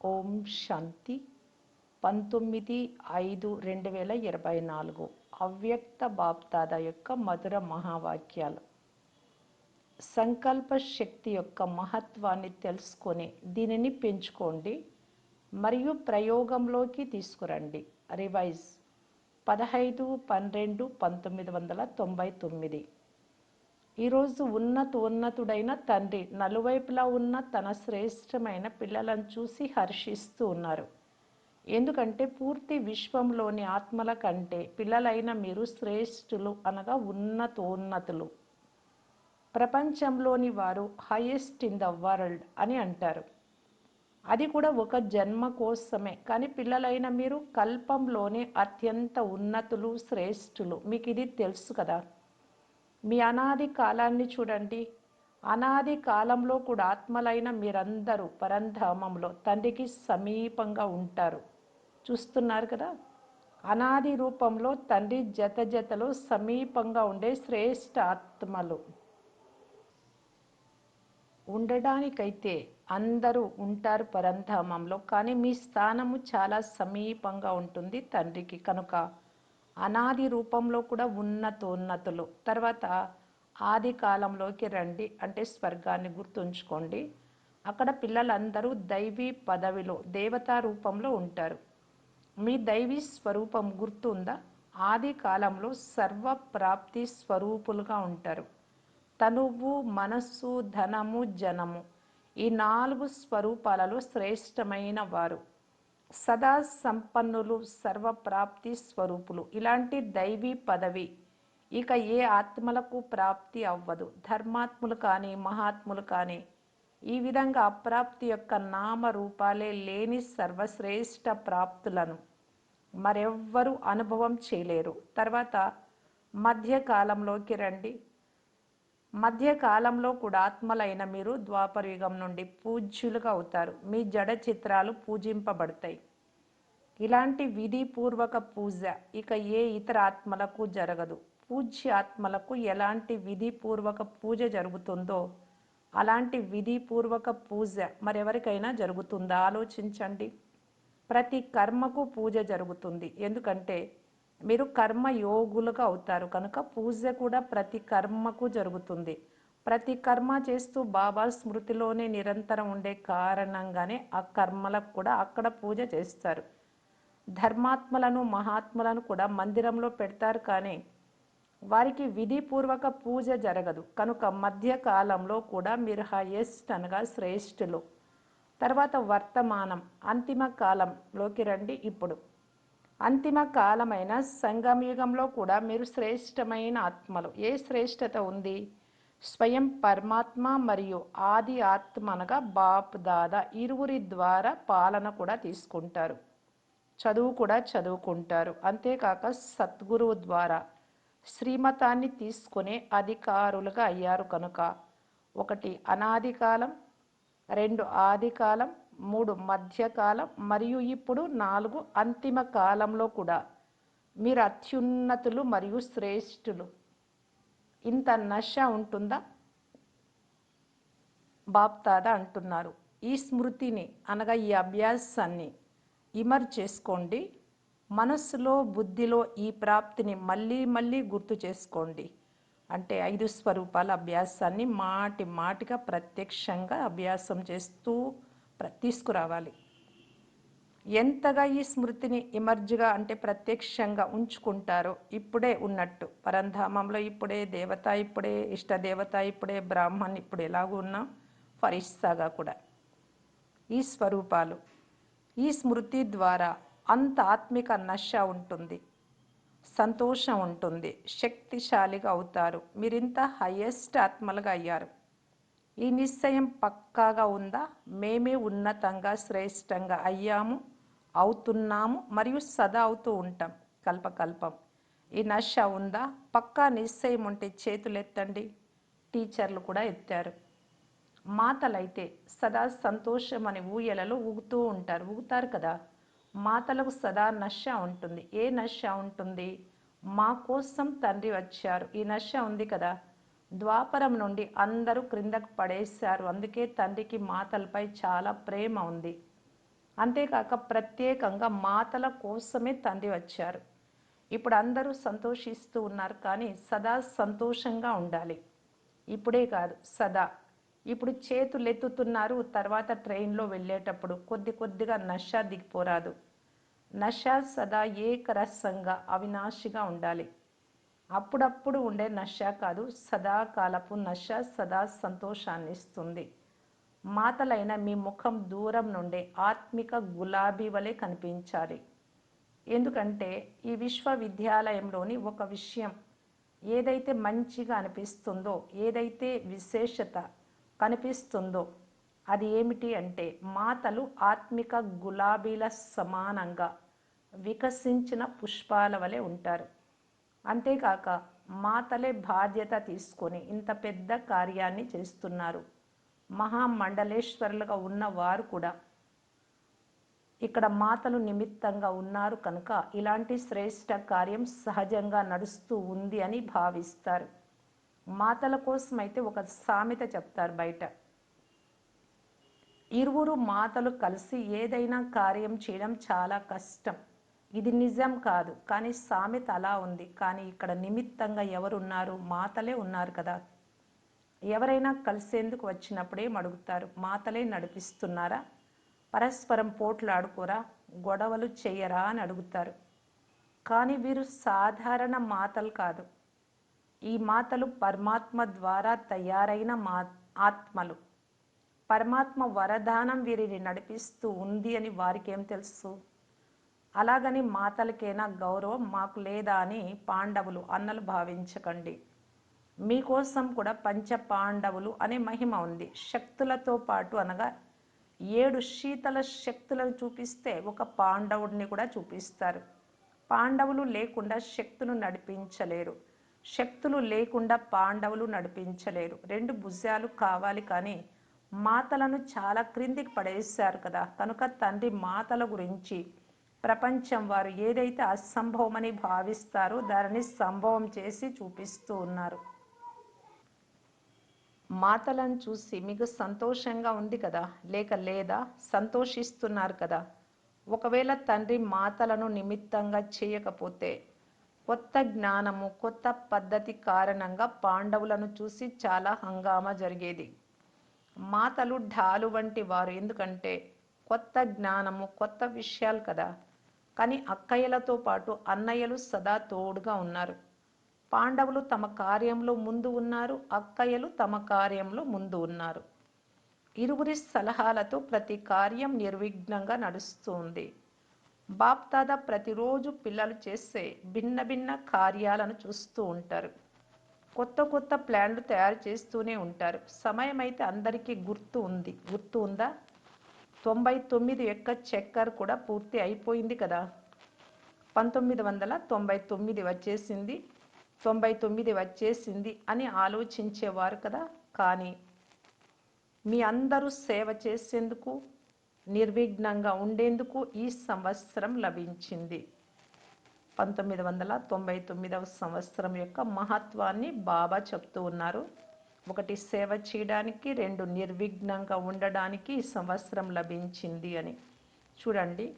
ఓం శాంతి. పంతొమ్మిది ఐదు రెండు వేల ఇరవై నాలుగు అవ్యక్త బాప్తాద యొక్క మధుర మహావాక్యాలు. సంకల్ప శక్తి యొక్క మహత్వాన్ని తెలుసుకొని దీనిని పెంచుకోండి మరియు ప్రయోగంలోకి తీసుకురండి. రివైజ్ పదహైదు పన్నెండు పంతొమ్మిది వందల తొంభై తొమ్మిది. ఈరోజు ఉన్నతోన్నతుడైన తండ్రి నలువైపులా ఉన్న తన శ్రేష్టమైన పిల్లలను చూసి హర్షిస్తూ ఉన్నారు. ఎందుకంటే పూర్తి విశ్వంలోని ఆత్మల కంటే పిల్లలైన మీరు శ్రేష్ఠులు అనగా ఉన్నతోన్నతులు. ప్రపంచంలోని వారు హైయెస్ట్ ఇన్ ద వరల్డ్ అని అంటారు. అది కూడా ఒక జన్మ కోసమే కానీ పిల్లలైన మీరు కల్పంలోనే అత్యంత ఉన్నతులు శ్రేష్ఠులు. మీకు ఇది తెలుసు కదా? మీ అనాది కాలాన్ని చూడండి. అనాది కాలంలో కూడా ఆత్మలైన మీరందరూ పరంధామంలో తండ్రికి సమీపంగా ఉంటారు. చూస్తున్నారు కదా? అనాది రూపంలో తండ్రి జత జతలో సమీపంగా ఉండే శ్రేష్ఠ ఆత్మలు. ఉండడానికైతే అందరూ ఉంటారు పరంధామంలో కానీ మీ స్థానము చాలా సమీపంగా ఉంటుంది తండ్రికి. కనుక అనాది రూపంలో కూడా ఉన్నతోన్నతులు. తర్వాత ఆది కాలంలోకి రండి. అంటే స్వర్గాన్ని గుర్తుంచుకోండి. అక్కడ పిల్లలందరూ దైవీ పదవిలో దేవతా రూపంలో ఉంటారు. మీ దైవీ స్వరూపం గుర్తుందా? ఆది కాలంలో సర్వ ప్రాప్తి స్వరూపులుగా ఉంటారు. తనువు మనస్సు ధనము జనము ఈ నాలుగు స్వరూపాలలో శ్రేష్టమైన వారు. సదా సంపన్నులు సర్వప్రాప్తి స్వరూపులు. ఇలాంటి దైవీ పదవి ఇక ఏ ఆత్మలకు ప్రాప్తి అవ్వదు. ధర్మాత్ములు కానీ మహాత్ములు కానీ ఈ విధంగా అప్రాప్తి యొక్క నామ రూపాలే లేని సర్వశ్రేష్ఠ ప్రాప్తులను మరెవ్వరూ అనుభవం చేయలేరు. తర్వాత మధ్యకాలంలోకి రండి. మధ్యకాలంలో కూడా ఆత్మలైన మీరు ద్వాపరయుగం నుండి పూజ్యులుగా అవుతారు. మీ జడ చిత్రాలు పూజింపబడతాయి. ఇలాంటి విధిపూర్వక పూజ ఇక ఏ ఇతర ఆత్మలకు జరగదు. పూజ్య ఆత్మలకు ఎలాంటి విధిపూర్వక పూజ జరుగుతుందో అలాంటి విధిపూర్వక పూజ మరెవరికైనా జరుగుతుందా? ఆలోచించండి. ప్రతి కర్మకు పూజ జరుగుతుంది. ఎందుకంటే మీరు కర్మ యోగులుగా అవుతారు. కనుక పూజ కూడా ప్రతి కర్మకు జరుగుతుంది. ప్రతి కర్మ చేస్తూ బాబా స్మృతిలోనే నిరంతరం ఉండే కారణంగానే ఆ కర్మలకు కూడా అక్కడ పూజ చేస్తారు. ధర్మాత్మలను మహాత్ములను కూడా మందిరంలో పెడతారు కానీ వారికి విధిపూర్వక పూజ జరగదు. కనుక మధ్యకాలంలో కూడా మీరు హయెస్ట్ అనగా శ్రేష్ఠులు. తర్వాత వర్తమానం అంతిమ కాలంలోకి రండి ఇప్పుడు. అంతిమ కాలమైన సంగమయుగంలో కూడా మీరు శ్రేష్టమైన ఆత్మలు. ఏ శ్రేష్టత ఉంది? స్వయం పరమాత్మ మరియు ఆది ఆత్మ అనగా బాప్ దాదా ఇరువురి ద్వారా పాలన కూడా తీసుకుంటారు. చదువు కూడా చదువుకుంటారు. అంతేకాక సద్గురువు ద్వారా శ్రీమతాన్ని తీసుకునే అధికారులుగా అయ్యారు కనుక. ఒకటి అనాది కాలం రెండు ఆది కాలం మూడు మధ్యకాలం మరియు ఇప్పుడు నాలుగు అంతిమ కాలంలో కూడా. మీరు అత్యున్నతులు మరియు శ్రేష్ఠులు. ఇంత నష ఉంటుందా? బాప్తాదా అంటున్నారు. ఈ స్మృతిని అనగా ఈ అభ్యాసాన్ని ఇమర్ చేసుకోండి. మనస్సులో బుద్ధిలో ఈ ప్రాప్తిని మళ్ళీ మళ్ళీ గుర్తు చేసుకోండి. అంటే ఐదు స్వరూపాల అభ్యాసాన్ని మాటి మాటిగా ప్రత్యక్షంగా అభ్యాసం చేస్తూ తీసుకురావాలి ఎంతగా ఈ స్మృతిని ఇమర్జ్గా అంటే ప్రత్యక్షంగా ఉంచుకుంటారో ఇప్పుడే ఉన్నట్టు. పరంధామంలో ఇప్పుడే దేవత ఇప్పుడే ఇష్టదేవత ఇప్పుడే బ్రాహ్మణ్ ఇప్పుడు ఎలాగూ ఉన్నా? ఫరిస్తాగా కూడా. ఈ స్వరూపాలు ఈ స్మృతి ద్వారా అంత ఆత్మిక నశ ఉంటుంది సంతోషం ఉంటుంది శక్తిశాలిగా అవుతారు. మీరింత హయ్యెస్ట్ ఆత్మలుగా అయ్యారు. ఈ నిశ్చయం పక్కాగా ఉందా? మేమే ఉన్నతంగా శ్రేష్టంగా అయ్యాము అవుతున్నాము మరియు సదా అవుతూ ఉంటాం. కల్పకల్పం. ఈ నశ ఉందా? పక్కా నిశ్చయం ఉంటే చేతులు ఎత్తండి టీచర్లు కూడా ఎత్తారు. మాతలైతే సదా సంతోషం అని ఊయలలో ఊగుతూ ఉంటారు. ఊగుతారు కదా? మాతలకు సదా నశ ఉంటుంది. ఏ నశ ఉంటుంది? మా కోసం తండ్రి వచ్చారు. ఈ నశ ఉంది కదా? ద్వాపరం నుండి అందరూ క్రిందకు పడేశారు. అందుకే తండ్రికి మాతలపై చాలా ప్రేమ ఉంది. అంతేకాక ప్రత్యేకంగా మాతల కోసమే తండ్రి వచ్చారు. ఇప్పుడు అందరూ సంతోషిస్తూ ఉన్నారు కానీ సదా సంతోషంగా ఉండాలి. ఇప్పుడే కాదు సదా. ఇప్పుడు చేతులు ఎత్తుతున్నారు తర్వాత ట్రైన్లో వెళ్ళేటప్పుడు. కొద్ది కొద్దిగా నష దిగిపోరాదు. నష సదా ఏకరసంగా అవినాశిగా ఉండాలి. అప్పుడప్పుడు ఉండే నష కాదు సదాకాలపు నష సదా సంతోషాన్ని ఇస్తుంది మాతలైన మీ ముఖం దూరం నుండే ఆత్మిక గులాబీ వలె కనిపించాలి. ఎందుకంటే ఈ విశ్వవిద్యాలయంలోని ఒక విషయం ఏదైతే మంచిగా అనిపిస్తుందో ఏదైతే విశేషత కనిపిస్తుందో అది ఏమిటి అంటే మాతలు ఆత్మిక గులాబీల సమానంగా వికసించిన పుష్పాల వలె ఉంటారు. అంతేకాక మాతలే బాధ్యత తీసుకొని ఇంత పెద్ద కార్యాన్ని చేస్తున్నారు. మహామండలేశ్వరులుగా ఉన్నవారు కూడా ఇక్కడ మాతలు నిమిత్తంగా ఉన్నారు కనుక ఇలాంటి శ్రేష్ట కార్యం సహజంగా నడుస్తూ ఉంది అని భావిస్తారు. మాతల కోసం అయితే ఒక సామెత చెప్తారు బయట. ఇరువురు మాతలు కలిసి ఏదైనా కార్యం చేయడం చాలా కష్టం. ఇది నిజం కాదు. కానీ సామెత అలా ఉంది. కానీ ఇక్కడ నిమిత్తంగా ఎవరున్నారు? మాతలే ఉన్నారు కదా. ఎవరైనా కలిసేందుకు వచ్చినప్పుడే అడుగుతారు మాతలే నడిపిస్తున్నారా? పరస్పరం పోట్లాడుకోరా? గొడవలు చేయరా అని అడుగుతారు. కానీ వీరు సాధారణ మాతలు కాదు. ఈ మాతలు పరమాత్మ ద్వారా తయారైన మా ఆత్మలు. పరమాత్మ వరదానం వీరిని నడిపిస్తూ ఉంది అని వారికి ఏం తెలుసు? అలాగని మాతలకైనా గౌరవం? మాకు లేదా అని పాండవులు అన్నలు భావించకండి. మీకోసం కూడా పంచ పాండవులు అనే మహిమ ఉంది. శక్తులతో పాటు అనగా ఏడు శీతల శక్తులను చూపిస్తే ఒక పాండవుడిని కూడా చూపిస్తారు. పాండవులు లేకుండా శక్తులు నడిపించలేరు. శక్తులు లేకుండా పాండవులు నడిపించలేరు. రెండు భుజాలు కావాలి కానీ మాతలను చాలా క్రిందికి పడేశారు కదా. కనుక తండ్రి మాతల గురించి ప్రపంచం వారు ఏదైతే అసంభవమని భావిస్తారో దానిని సంభవం చేసి చూపిస్తూ ఉన్నారు. మాతలను చూసి మీకు సంతోషంగా ఉంది కదా? లేక లేదా? సంతోషిస్తున్నారు కదా? ఒకవేళ తండ్రి మాతలను నిమిత్తంగా చేయకపోతే కొత్త జ్ఞానము కొత్త పద్ధతి కారణంగా పాండవులను చూసి చాలా హంగామా జరిగేది. మాతలు ఢాలు వంటి వారు. ఎందుకంటే కొత్త జ్ఞానము కొత్త విషయాలు కదా. కానీ అక్కయ్యలతో పాటు అన్నయ్యలు సదా తోడుగా ఉన్నారు. పాండవులు తమ కార్యంలో ముందు ఉన్నారు అక్కయ్యలు తమ కార్యంలో ముందు ఉన్నారు. ఇరువురి సలహాలతో ప్రతి కార్యం నిర్విఘ్నంగా నడుస్తుంది. బాప్దాద ప్రతిరోజు పిల్లలు చేసే భిన్న భిన్న కార్యాలను చూస్తూ ఉంటారు. కొత్త కొత్త ప్లాన్లు తయారు చేస్తూనే ఉంటారు. సమయం అయితే అందరికీ గుర్తు ఉంది. గుర్తు ఉందా? తొంభై తొమ్మిది యొక్క చక్కర్ కూడా పూర్తి అయిపోయింది కదా. పంతొమ్మిది వందల తొంభై తొమ్మిది వచ్చేసింది. తొంభై తొమ్మిది వచ్చేసింది అని ఆలోచించేవారు కదా. కానీ మీ అందరూ సేవ చేసేందుకు నిర్విఘ్నంగా ఉండేందుకు ఈ సంవత్సరం లభించింది. పంతొమ్మిది వందల తొంభై తొమ్మిదవ సంవత్సరం యొక్క మహత్వాన్ని బాబా చెప్తూ ఉన్నారు. ఒకటి సేవ చేయడానికి రెండు నిర్విఘ్నంగా ఉండడానికి ఈ సంవత్సరం లభించింది అని. చూడండి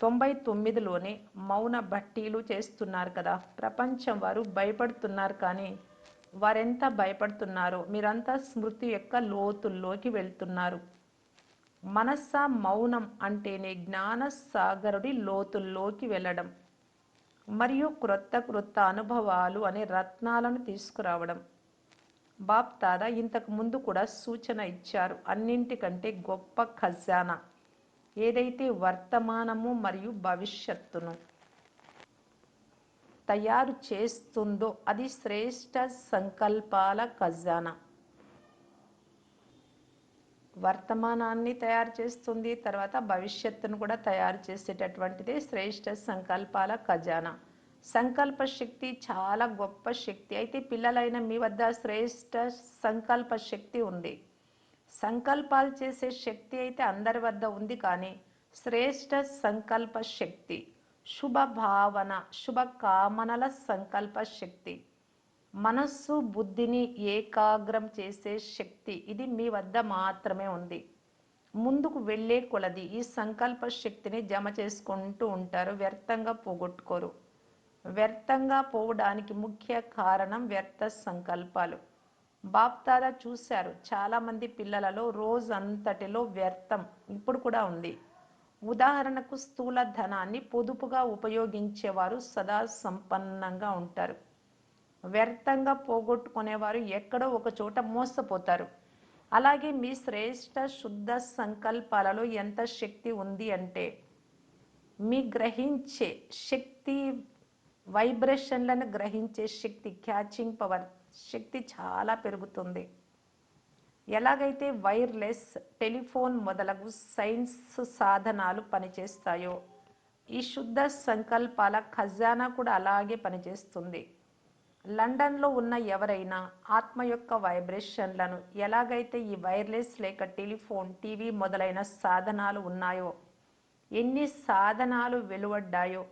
తొంభై తొమ్మిదిలోనే మౌన భట్టీలు చేస్తున్నారు కదా. ప్రపంచం వారు భయపడుతున్నారు కానీ వారెంత భయపడుతున్నారో మీరంతా స్మృతి యొక్క లోతుల్లోకి వెళ్తున్నారు. మనస్స మౌనం అంటేనే జ్ఞాన సాగరుడి లోతుల్లోకి వెళ్ళడం మరియు క్రొత్త క్రొత్త అనుభవాలు అనే రత్నాలను తీసుకురావడం. బాబ్ తాత ఇంతకు ముందు కూడా సూచన ఇచ్చారు. అన్నింటికంటే గొప్ప ఖజానా. ఏదైతే వర్తమానము మరియు భవిష్యత్తును తయారు చేస్తుందో అది శ్రేష్ట సంకల్పాల ఖజానా. వర్తమానాన్ని తయారు చేస్తుంది తర్వాత భవిష్యత్తును కూడా తయారు చేసేటటువంటిదే శ్రేష్ట సంకల్పాల ఖజానా. సంకల్ప శక్తి చాలా గొప్ప శక్తి. అయితే పిల్లలైన మీ వద్ద శ్రేష్ట సంకల్ప శక్తి ఉంది. సంకల్పాలు చేసే శక్తి అయితే అందరి వద్ద ఉంది కానీ శ్రేష్ట సంకల్ప శక్తి శుభ భావన శుభ కామనల సంకల్ప శక్తి మనస్సు బుద్ధిని ఏకాగ్రం చేసే శక్తి ఇది మీ వద్ద మాత్రమే ఉంది. ముందుకు వెళ్ళే కొలది ఈ సంకల్ప శక్తిని జమ చేసుకుంటూ ఉంటారు వ్యర్థంగా పోగొట్టుకోరు. వ్యర్థంగా పోవడానికి ముఖ్య కారణం వ్యర్థ సంకల్పాలు. బాప్తాదా చూశారు చాలామంది పిల్లలలో రోజంతటిలో వ్యర్థం ఇప్పుడు కూడా ఉంది. ఉదాహరణకు స్థూల ధనాన్ని పొదుపుగా ఉపయోగించేవారు సదా సంపన్నంగా ఉంటారు. వ్యర్థంగా పోగొట్టుకునేవారు ఎక్కడో ఒక చోట మోసపోతారు. అలాగే మీ శ్రేష్ట శుద్ధ సంకల్పాలలో ఎంత శక్తి ఉంది అంటే మీ గ్రహించే శక్తి వైబ్రేషన్లను గ్రహించే శక్తి క్యాచింగ్ పవర్ శక్తి చాలా పెరుగుతుంది. ఎలాగైతే వైర్లెస్ టెలిఫోన్ మొదలగు సైన్స్ సాధనాలు పనిచేస్తాయో ఈ శుద్ధ సంకల్పాల ఖజానా కూడా అలాగే పనిచేస్తుంది. లండన్లో ఉన్న ఎవరైనా ఆత్మ యొక్క వైబ్రేషన్లను ఎలాగైతే ఈ వైర్లెస్ లేక టెలిఫోన్ టీవీ మొదలైన సాధనాలు ఉన్నాయో ఎన్ని సాధనాలు వెలువడ్డాయో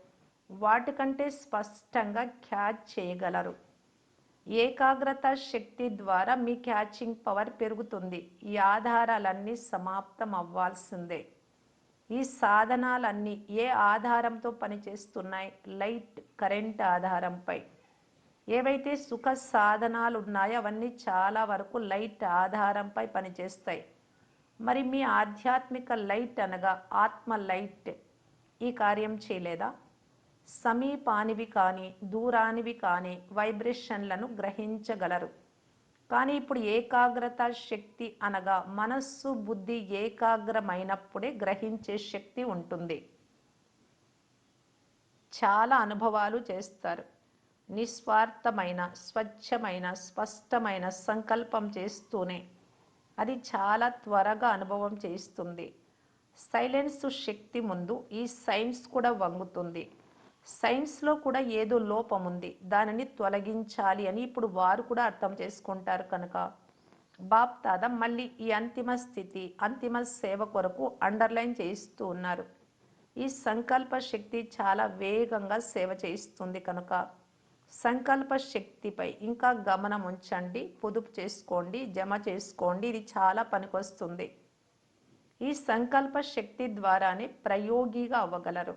వాటికంటే స్పష్టంగా క్యాచ్ చేయగలరు. ఏకాగ్రత శక్తి ద్వారా మీ క్యాచింగ్ పవర్ పెరుగుతుంది. ఈ ఆధారాలన్నీ సమాప్తం అవ్వాల్సిందే. ఈ సాధనాలన్నీ ఏ ఆధారంతో పనిచేస్తున్నాయి? లైట్ కరెంట్ ఆధారంపై. ఏవైతే సుఖ సాధనాలు ఉన్నాయో అవన్నీ చాలా వరకు లైట్ ఆధారంపై పనిచేస్తాయి. మరి మీ ఆధ్యాత్మిక లైట్ అనగా ఆత్మ లైట్. ఈ కార్యం చేయలేదా? సమీపానివి కానీ దూరానివి కానీ వైబ్రేషన్లను గ్రహించగలరు. కానీ ఇప్పుడు ఏకాగ్రత శక్తి అనగా మనస్సు బుద్ధి ఏకాగ్రమైనప్పుడే గ్రహించే శక్తి ఉంటుంది. చాలా అనుభవాలు చేస్తారు. నిస్వార్థమైన స్వచ్ఛమైన స్పష్టమైన సంకల్పం చేస్తూనే అది చాలా త్వరగా అనుభవం చేస్తుంది సైలెన్స్ శక్తి ముందు ఈ సైన్స్ కూడా వంగుతుంది. సైన్స్లో కూడా ఏదో లోపం ఉంది దానిని తొలగించాలి అని ఇప్పుడు వారు కూడా అర్థం చేసుకుంటారు కనుక. బాప్ తాత మళ్ళీ ఈ అంతిమ స్థితి అంతిమ సేవ కొరకు అండర్లైన్ చేయిస్తూ ఉన్నారు. ఈ సంకల్ప శక్తి చాలా వేగంగా సేవ చేయిస్తుంది కనుక. సంకల్ప శక్తిపై ఇంకా గమనం ఉంచండి పొదుపు చేసుకోండి జమ చేసుకోండి ఇది చాలా పనికొస్తుంది. ఈ సంకల్ప శక్తి ద్వారానే ప్రయోగిగా అవ్వగలరు.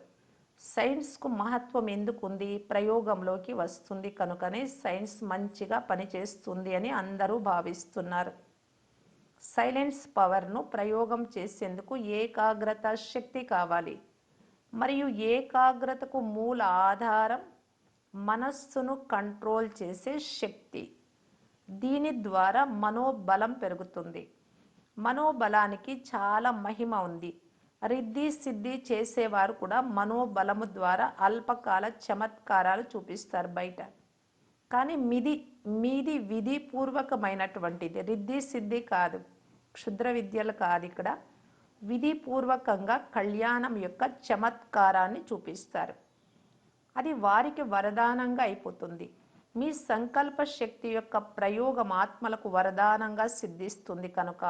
సైన్స్కు మహత్వం ఎందుకుంది? ప్రయోగంలోకి వస్తుంది కనుకనే సైన్స్ మంచిగా పనిచేస్తుంది అని అందరూ భావిస్తున్నారు. సైలెన్స్ పవర్ను ప్రయోగం చేసేందుకు ఏకాగ్రత శక్తి కావాలి. మరియు ఏకాగ్రతకు మూల ఆధారం మనస్సును కంట్రోల్ చేసే శక్తి. దీని ద్వారా మనోబలం పెరుగుతుంది. మనోబలానికి చాలా మహిమ ఉంది. రిద్ధి సిద్ధి చేసేవారు కూడా మనోబలము ద్వారా అల్పకాల చమత్కారాలు చూపిస్తారు బయట. కానీ మిది మీది విధిపూర్వకమైనటువంటిది రిద్ధి సిద్ధి కాదు. క్షుద్ర విద్యలు కాదు ఇక్కడ. విధిపూర్వకంగా కళ్యాణం యొక్క చమత్కారాన్ని చూపిస్తారు. అది వారికి వరదానంగా అయిపోతుంది. మీ సంకల్ప శక్తి యొక్క ప్రయోగం ఆత్మలకు వరదానంగా సిద్ధిస్తుంది కనుక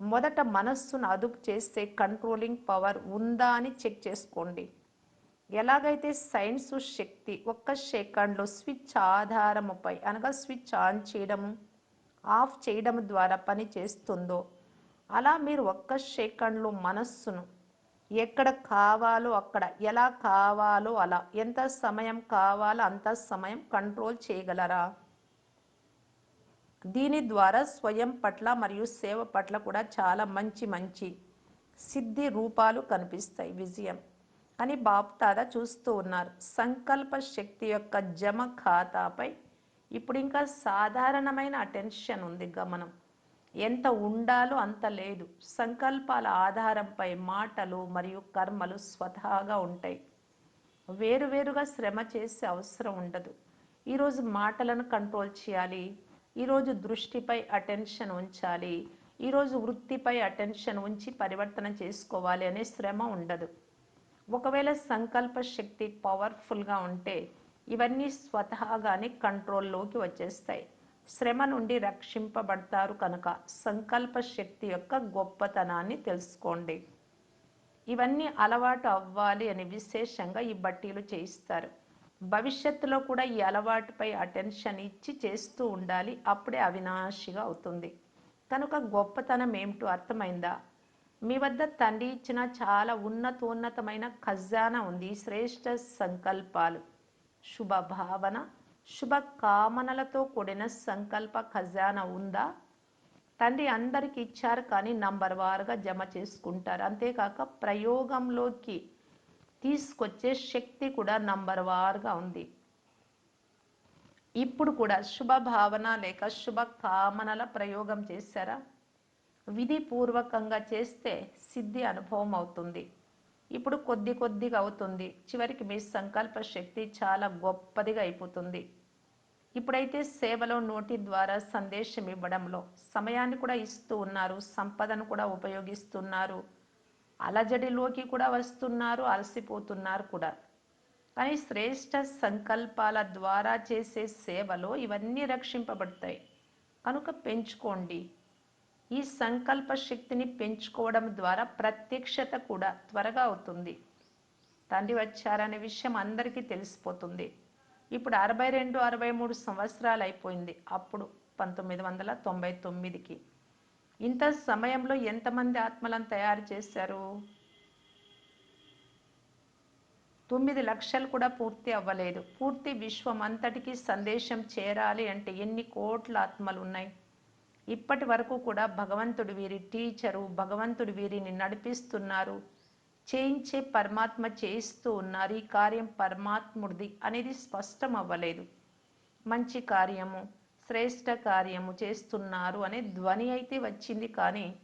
మొదట మనస్సును అదుపు చేసే కంట్రోలింగ్ పవర్ ఉందా అని చెక్ చేసుకోండి. ఎలాగైతే సైన్స్ శక్తి ఒక్క సెకండ్లో స్విచ్ ఆధారముపై అనగా స్విచ్ ఆన్ చేయడము ఆఫ్ చేయడం ద్వారా పని చేస్తుందో అలా మీరు ఒక్క సెకండ్లో మనస్సును ఎక్కడ కావాలో అక్కడ ఎలా కావాలో అలా ఎంత సమయం కావాలో అంత సమయం కంట్రోల్ చేయగలరా? దీని ద్వారా స్వయం పట్ల మరియు సేవ పట్ల కూడా చాలా మంచి మంచి సిద్ధి రూపాలు కనిపిస్తాయి విజయం అని బాప్తాద చూస్తూ ఉన్నారు. సంకల్ప శక్తి యొక్క జమ ఖాతాపై ఇప్పుడు ఇంకా సాధారణమైన అటెన్షన్ ఉంది గమనం. ఎంత ఉండాలో అంత లేదు. సంకల్పాల ఆధారంపై మాటలు మరియు కర్మలు స్వతహాగా ఉంటాయి. వేరువేరుగా శ్రమ చేసే అవసరం ఉండదు. ఈరోజు మాటలను కంట్రోల్ చేయాలి. ఈరోజు దృష్టిపై అటెన్షన్ ఉంచాలి. ఈరోజు వృత్తిపై అటెన్షన్ ఉంచి పరివర్తన చేసుకోవాలి అనే శ్రమ ఉండదు. ఒకవేళ సంకల్ప శక్తి పవర్ఫుల్గా ఉంటే ఇవన్నీ స్వతహాగానే కంట్రోల్లోకి వచ్చేస్తాయి. శ్రమ నుండి రక్షింపబడతారు కనుక సంకల్ప శక్తి యొక్క గొప్పతనాన్ని తెలుసుకోండి. ఇవన్నీ అలవాటు అవ్వాలి అని విశేషంగా ఈ బట్టీలు చేయిస్తారు. భవిష్యత్తులో కూడా ఈ అలవాటుపై అటెన్షన్ ఇచ్చి చేస్తూ ఉండాలి. అప్పుడే అవినాశిగా అవుతుంది. కనుక గొప్పతనం ఏమిటో అర్థమైందా? మీ వద్ద తండ్రి ఇచ్చిన చాలా ఉన్నతోన్నతమైన ఖజానా ఉంది. శ్రేష్ట సంకల్పాలు. శుభ భావన శుభ కామనలతో కూడిన సంకల్ప ఖజానా ఉందా? తండ్రి అందరికి ఇచ్చారు కానీ నంబర్ వారుగా జమ చేసుకుంటారు. అంతేకాక ప్రయోగంలోకి తీసుకొచ్చే శక్తి కూడా నంబర్ వార్గా ఉంది. ఇప్పుడు కూడా శుభ భావన లేక శుభ కామనల ప్రయోగం చేశారా? విధి పూర్వకంగా చేస్తే సిద్ధి అనుభవం అవుతుంది. ఇప్పుడు కొద్ది కొద్దిగా అవుతుంది. చివరికి మీ సంకల్ప శక్తి చాలా గొప్పదిగా అయిపోతుంది. ఇప్పుడైతే సేవలో నోటి ద్వారా సందేశం ఇవ్వడంలో సమయాన్ని కూడా ఇస్తూ ఉన్నారు సంపదను కూడా ఉపయోగిస్తున్నారు. అలజడిలోకి కూడా వస్తున్నారు అలసిపోతున్నారు కూడా. కానీ శ్రేష్ట సంకల్పాల ద్వారా చేసే సేవలో ఇవన్నీ రక్షింపబడతాయి. కనుక పెంచుకోండి. ఈ సంకల్ప శక్తిని పెంచుకోవడం ద్వారా ప్రత్యక్షత కూడా త్వరగా అవుతుంది. తండ్రి వచ్చారనే విషయం అందరికీ తెలిసిపోతుంది. ఇప్పుడు అరవై రెండు అరవై మూడు సంవత్సరాలు అయిపోయింది. అప్పుడు పంతొమ్మిది వందల తొంభై తొమ్మిదికి. ఇంత సమయంలో ఎంతమంది ఆత్మలను తయారు చేశారు? తొమ్మిది లక్షలు కూడా పూర్తి అవ్వలేదు. పూర్తి విశ్వం అంతటికి సందేశం చేరాలి అంటే ఎన్ని కోట్ల ఆత్మలు ఉన్నాయి? ఇప్పటి వరకు కూడా భగవంతుడు వీరి టీచరు భగవంతుడు వీరిని నడిపిస్తున్నారు. చేయించే పరమాత్మ చేయిస్తూ ఉన్నారు. ఈ కార్యం పరమాత్ముడిది అనేది స్పష్టం అవ్వలేదు. మంచి కార్యము. శ్రేష్ట కార్యము చేస్తున్నారు అనే ధ్వని అయితే వచ్చింది. కానీ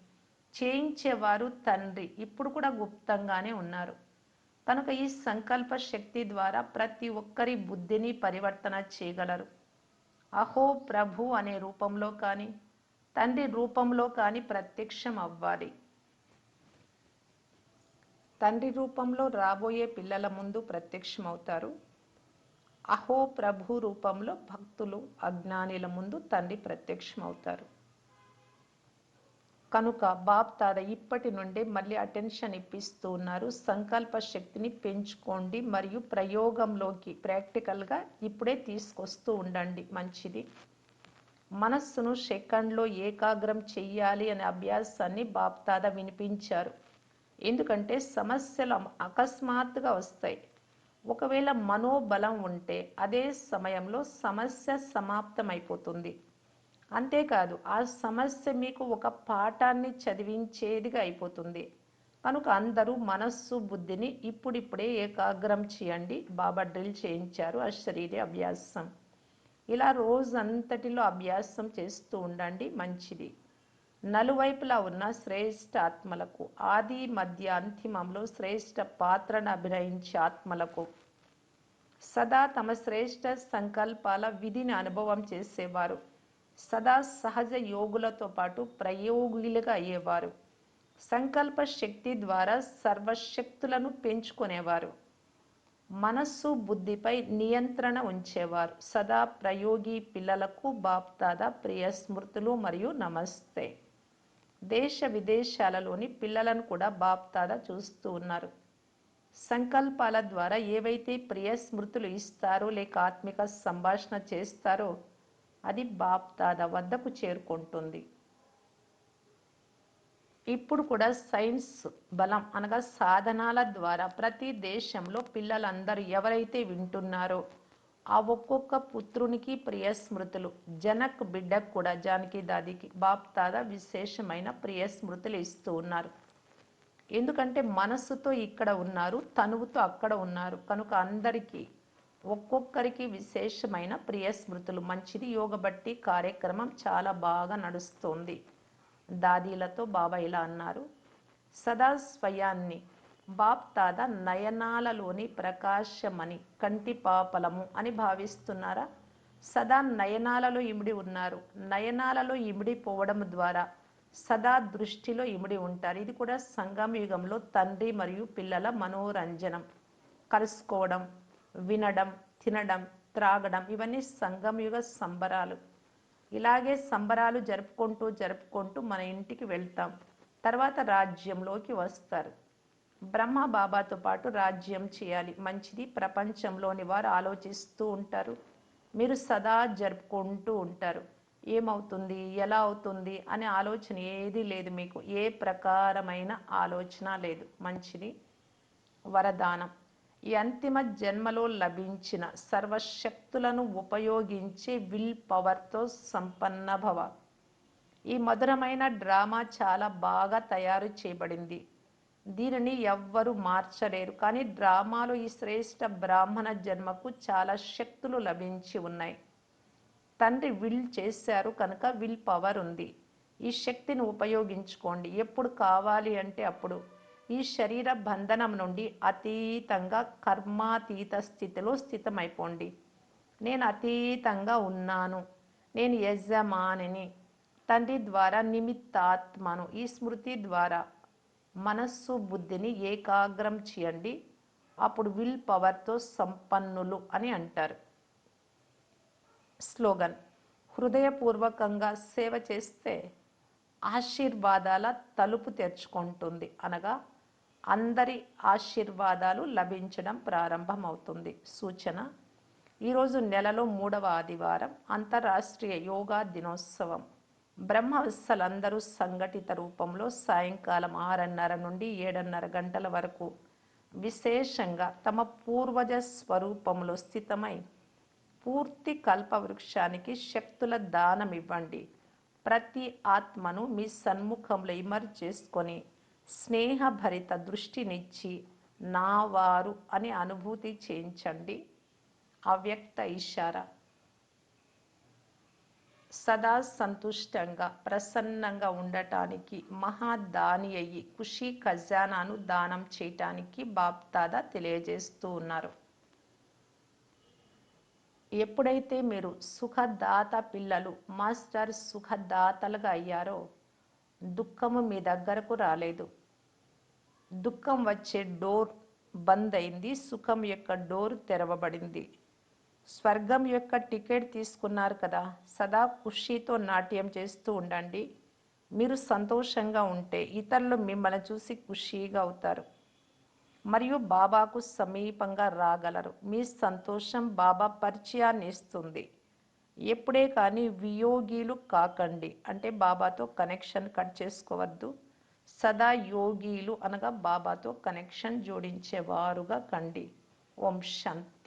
చేయించేవారు తండ్రి. ఇప్పుడు కూడా గుప్తంగానే ఉన్నారు. కనుక ఈ సంకల్ప శక్తి ద్వారా ప్రతి ఒక్కరి బుద్ధిని పరివర్తన చేయగలరు. అహో ప్రభు అనే రూపంలో కానీ తండ్రి రూపంలో కానీ ప్రత్యక్షం అవ్వాలి. తండ్రి రూపంలో రాబోయే పిల్లల ముందు ప్రత్యక్షమవుతారు. అహో ప్రభు రూపంలో భక్తులు అజ్ఞానిల ముందు తండ్రి ప్రత్యక్షమవుతారు. కనుక బాప్ తాత ఇప్పటి నుండి మళ్ళీ అటెన్షన్ ఇప్పిస్తూ ఉన్నారు. సంకల్ప శక్తిని పెంచుకోండి మరియు ప్రయోగంలోకి ప్రాక్టికల్గా ఇప్పుడే తీసుకొస్తూ ఉండండి. మంచిది. మనస్సును సెకండ్లో ఏకాగ్రం చెయ్యాలి అనే అభ్యాసాన్ని బాప్తాద వినిపించారు. ఎందుకంటే సమస్యలు అకస్మాత్తుగా వస్తాయి. ఒకవేళ మనోబలం ఉంటే అదే సమయంలో సమస్య సమాప్తమైపోతుంది. అంతేకాదు ఆ సమస్య మీకు ఒక పాఠాన్ని చదివించేదిగా అయిపోతుంది. కనుక అందరూ మనస్సు బుద్ధిని ఇప్పుడిప్పుడే ఏకాగ్రం చేయండి. బాబా డ్రిల్ చేయించారు ఆ శరీర అభ్యాసం. ఇలా రోజంతటిలో అభ్యాసం చేస్తూ ఉండండి మంచిది. నలువైపులా ఉన్న శ్రేష్ఠ ఆత్మలకు ఆది మధ్య అంతిమంలో శ్రేష్ఠ పాత్రను అభినయించే ఆత్మలకు. సదా తమ శ్రేష్ఠ సంకల్పాల విధిని అనుభవం చేసేవారు. సదా సహజ యోగులతో పాటు ప్రయోగులుగా అయ్యేవారు. సంకల్ప శక్తి ద్వారా సర్వశక్తులను పెంచుకునేవారు. మనస్సు బుద్ధిపై నియంత్రణ ఉంచేవారు. సదా ప్రయోగి పిల్లలకు బాప్దాద ప్రియ స్మృతులు మరియు నమస్తే. దేశ విదేశాలలోని పిల్లలను కూడా బాప్తాద చూస్తూ ఉన్నారు. సంకల్పాల ద్వారా ఏవైతే ప్రియ స్మృతులు ఇస్తారో లేక ఆత్మిక సంభాషణ చేస్తారో అది బాప్దాద వద్దకు చేరుకుంటుంది. ఇప్పుడు కూడా సైన్స్ బలం అనగా సాధనాల ద్వారా ప్రతి దేశంలో పిల్లలందరూ ఎవరైతే వింటున్నారో ఆ ఒక్కొక్క పుత్రునికి ప్రియ స్మృతులు జనక్ బిడ్డకు కూడా జానకి దాదికి బాప్ తాదా విశేషమైన ప్రియ స్మృతులు ఇస్తూ ఉన్నారు. ఎందుకంటే మనస్సుతో ఇక్కడ ఉన్నారు తనువుతో అక్కడ ఉన్నారు. కనుక అందరికీ ఒక్కొక్కరికి విశేషమైన ప్రియ స్మృతులు మంచిది యోగ బట్టి కార్యక్రమం చాలా బాగా నడుస్తుంది. దాదీలతో బాబా ఇలా అన్నారు సదా స్వయాన్ని బాప్ నయనాలలోని ప్రకాశమని కంటి పాపలము అని భావిస్తున్నారా? సదా నయనాలలో ఇమిడి ఉన్నారు. నయనాలలో ఇమిడిపోవడం ద్వారా సదా దృష్టిలో ఇమిడి ఉంటారు. ఇది కూడా సంగమ యుగంలో తండ్రి మరియు పిల్లల మనోరంజనం. కలుసుకోవడం వినడం తినడం త్రాగడం ఇవన్నీ సంగమయుగ సంబరాలు. ఇలాగే సంబరాలు జరుపుకుంటూ జరుపుకుంటూ మన ఇంటికి వెళ్తాం. తర్వాత రాజ్యంలోకి వస్తారు. బ్రహ్మ బాబాతో పాటు రాజ్యం చేయాలి. మంచిది ప్రపంచంలోని వారు ఆలోచిస్తూ ఉంటారు. మీరు సదా జరుపుకుంటూ ఉంటారు. ఏమవుతుంది? ఎలా అవుతుంది? అనే ఆలోచన ఏది లేదు మీకు. ఏ ప్రకారమైన ఆలోచన లేదు. మంచిది వరదానం. ఈ అంతిమ జన్మలో లభించిన సర్వశక్తులను ఉపయోగించి విల్ పవర్తో సంపన్న భవ. ఈ మధురమైన డ్రామా చాలా బాగా తయారు చేయబడింది. దీనిని ఎవ్వరు మార్చలేరు. కానీ డ్రామాలో ఈ శ్రేష్ఠ బ్రాహ్మణ జన్మకు చాలా శక్తులు లభించి ఉన్నాయి. తండ్రి విల్ చేశారు కనుక విల్ పవర్ ఉంది. ఈ శక్తిని ఉపయోగించుకోండి. ఎప్పుడు కావాలి అంటే అప్పుడు. ఈ శరీర బంధనం నుండి అతీతంగా కర్మాతీత స్థితిలో స్థితమైపోండి. నేను అతీతంగా ఉన్నాను. నేను యజమానిని. తండ్రి ద్వారా నిమిత్తాత్మను. ఈ స్మృతి ద్వారా. మనస్సు బుద్ధిని ఏకాగ్రం చేయండి. అప్పుడు విల్ పవర్తో సంపన్నులు అని అంటారు. స్లోగన్ హృదయపూర్వకంగా సేవ చేస్తే ఆశీర్వాదాల తలుపు తెరుచుకుంటుంది. అనగా అందరి ఆశీర్వాదాలు లభించడం ప్రారంభమవుతుంది. సూచన ఈరోజు నెలలో మూడవ ఆదివారం అంతర్రాష్ట్రీయ యోగా దినోత్సవం. బ్రహ్మవిస్సలందరూ సంఘటిత రూపంలో సాయంకాలం ఆరున్నర నుండి ఏడున్నర గంటల వరకు విశేషంగా తమ పూర్వజ స్వరూపంలో స్థితమై పూర్తి కల్పవృక్షానికి శక్తుల దానం ఇవ్వండి. ప్రతి ఆత్మను మీ సన్ముఖంలో ఇమర్ చేసుకొని స్నేహభరిత దృష్టినిచ్చి నా వారు అని అనుభూతి చేయించండి. అవ్యక్త ఇషారా సదా సంతుష్టంగా ప్రసన్నంగా ఉండటానికి మహాదాని అయ్యి ఖుషి ఖజానాను దానం చేయటానికి బాప్తాదా తెలియజేస్తూ ఉన్నారు. ఎప్పుడైతే మీరు సుఖదాత పిల్లలు మాస్టర్ సుఖదాతలుగా అయ్యారో దుఃఖము మీ దగ్గరకు రాలేదు. దుఃఖం వచ్చే డోర్ బంద్ అయింది సుఖం యొక్క డోర్ తెరవబడింది. స్వర్గం యొక్క టికెట్ తీసుకున్నారు కదా సదా ఖుషీతో నాట్యం చేస్తూ ఉండండి. మీరు సంతోషంగా ఉంటే ఇతరులు మిమ్మల్ని చూసి ఖుషీగా అవుతారు. మరియు బాబాకు సమీపంగా రాగలరు. మీ సంతోషం బాబా పరిచయాన్ని ఇస్తుంది. ఎప్పుడే కానీ వియోగిలు కాకండి. అంటే బాబాతో కనెక్షన్ కట్ చేసుకోవద్దు. సదా యోగిలు అనగా బాబాతో కనెక్షన్ జోడించేవారుగా కండి. ఓం శాంతి.